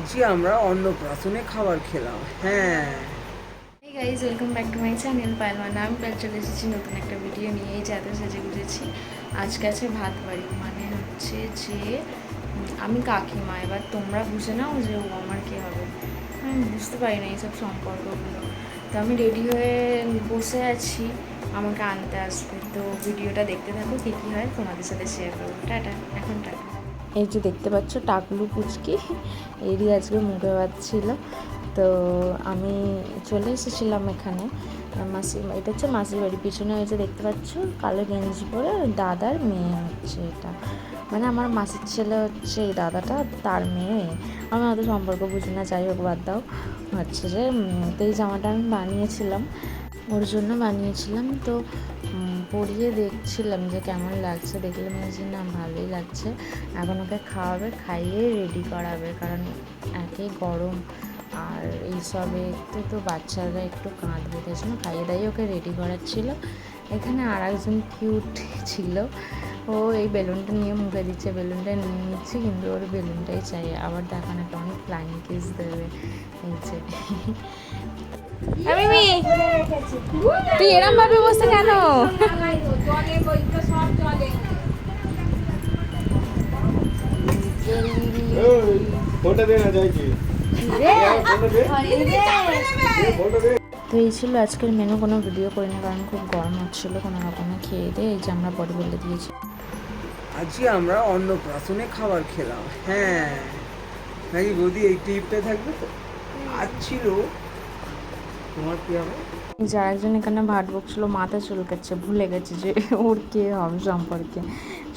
আজকে আমরা অন্নপ্রাশনে খাবার খেলাম হ্যাঁ। Guys welcome back to my channel পায়লমান আমি কাল চলে এসেছি নতুন একটা ভিডিও নিয়ে, এই যাতে সেজে গুজেছি। আজকে আছে ভাত বাড়ি মানে হচ্ছে যে, আমি কাকিমা, এবার তোমরা বুঝে নাও যে ও আমার কে হবে। আমি বুঝতে পারি না এইসব সম্পর্কগুলো। তো আমি রেডি হয়ে বসে আছি, আমাকে আনতে আসবে তো ভিডিওটা দেখতে থাকো, কী কী হয়, তোমাদের সাথে শেয়ার করব। টাটা, এখন টাটা। এই যে দেখতে পাচ্ছ টাকলু পুচকি, এরই আজকে ভাত ছিল। তো আমি চলে এসেছিলাম এখানে। মাসি, এটা হচ্ছে মাসির বাড়ির পিছনে হয়েছে দেখতে পাচ্ছ কালো গেঞ্জি পরে দাদার মেয়ে হচ্ছে এটা। মানে আমার মাসির ছেলে হচ্ছে এই দাদাটা তার মেয়ে। আমি অত সম্পর্ক বুঝি না, যাই হোক বাদ দাও। হচ্ছে যে তো এই জামাটা আমি বানিয়েছিলাম। ওর জন্য বানিয়েছিলাম। তো পরিয়ে দেখছিলাম যে কেমন লাগছে। দেখলাম যে না, ভালোই লাগছে। এখন ওকে খাওয়াবে, খাইয়ে রেডি করাবে। কারণ একে গরম। আর এইসবে একটু তো বাচ্চারা একটু কাঁদবে, তাই জন্য খাইয়ে দাইয়ে ওকে রেডি করাচ্ছিল। এখানে আর একজন কিউট ছিল। ও এই বেলুনটা নিয়ে মুখে দিচ্ছে, বেলুনটা নিয়ে কিন্তু ওর বেলুনটাই চাই। আবার দেখো না কেমন ফ্লাইং কিস দেবে। আমি তুই এরম ভাবে বসে কেন? তো এই ছিল আজকের মেনু কোনো ভিডিও করি না কারণ খুব গরম হচ্ছিল, কোনো রকমে খেয়ে দিয়ে এই যে আমরা বডি বলে দিয়েছি। আজকে আমরা অন্নপ্রাশনে খাবার খেলাম। হ্যাঁ। নাকি বৌদি এই টিপটা থাকবে তো? আজ ছিল? তোমার কি হবে? যার একজন এখানে ভাট বকছিল মাথা চুলকাচ্ছে ভুলে গেছে যে ওর কে হবে সম্পর্কে।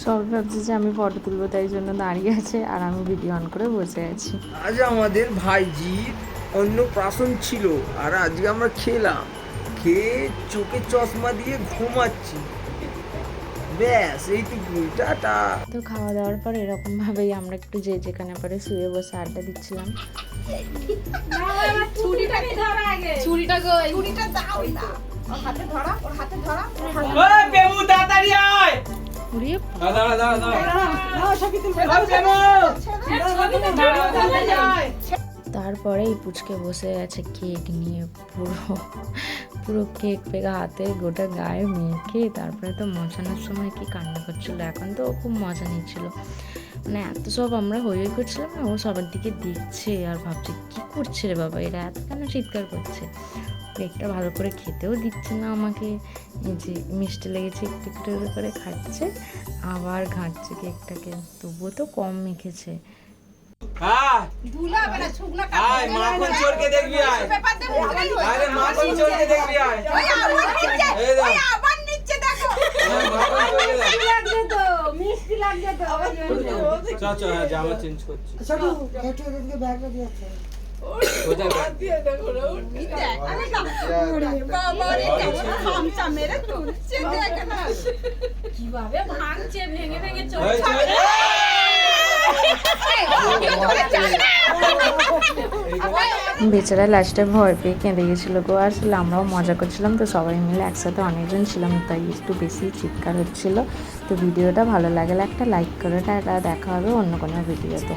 সবাই ভাবছে যে আমি ফটো তুলবো তাই জন্য দাঁড়িয়ে আছে আর আমি ভিডিও অন করে বসে আছি। আজ আমাদের ভাইজির অন্নপ্রাশন ছিল আর আজকে আমরা খেলাম। খেয়ে চোখে চশমা দিয়ে ঘুমাচ্ছি। ব্যাস এইটুকুই টাটা। তো খাওয়া দাওয়ার পর এরকমভাবেই আমরা একটু যে যেখানে পারে শুয়ে বসে আড্ডা দিচ্ছিলাম। বেমু তাড়াতাড়ি আয়। উড়িয়ে দাঁড়া দাঁড়া দাঁড়া তারপরে এই পুচকে বসে আছে কেক নিয়ে পুরো পুরো কেক পেকে হাতে গোটা গায়ে মেখে তারপরে তো মজানোর সময় কি কান্না করছিল? এখন তো খুব মজা নিচ্ছিল। মানে এত সব আমরা হই হই করছিলাম না, ও সবার দিকে দেখছে আর ভাবছে, কি করছে রে বাবা? এরা এত কেন চিৎকার করছে? কেকটা ভালো করে খেতেও দিচ্ছে না আমাকে। এই যে মিষ্টি লেগেছে, একটু একটু করে খাচ্ছে, আবার ঘাঁটছে কেকটাকে। তবুও তো কম মেখেছে। হ্যাঁ আয় মাখন চোরকে দেখবি আয়। আরে মাখন চোরকে দেখবি আয়। এই দেখ। মাখন চোরকে দেখ চ চ জামা চেঞ্জ করছি। কোথায় ব্যাগ? কীভাবে ভাঙছে ভেঙে ভেঙে চলে হয়েছে? বেচারা লাস্টে ভয় পেয়ে কেঁদে গেছিল গো। আসলে আমরাও মজা করছিলাম, তো সবাই মিলে একসাথে অনেকজন ছিলাম, তাই একটু বেশি চিৎকার হচ্ছিল। তো ভিডিওটা ভালো লাগলে একটা লাইক করে এটা দেখা হবে অন্য কোনো ভিডিওতে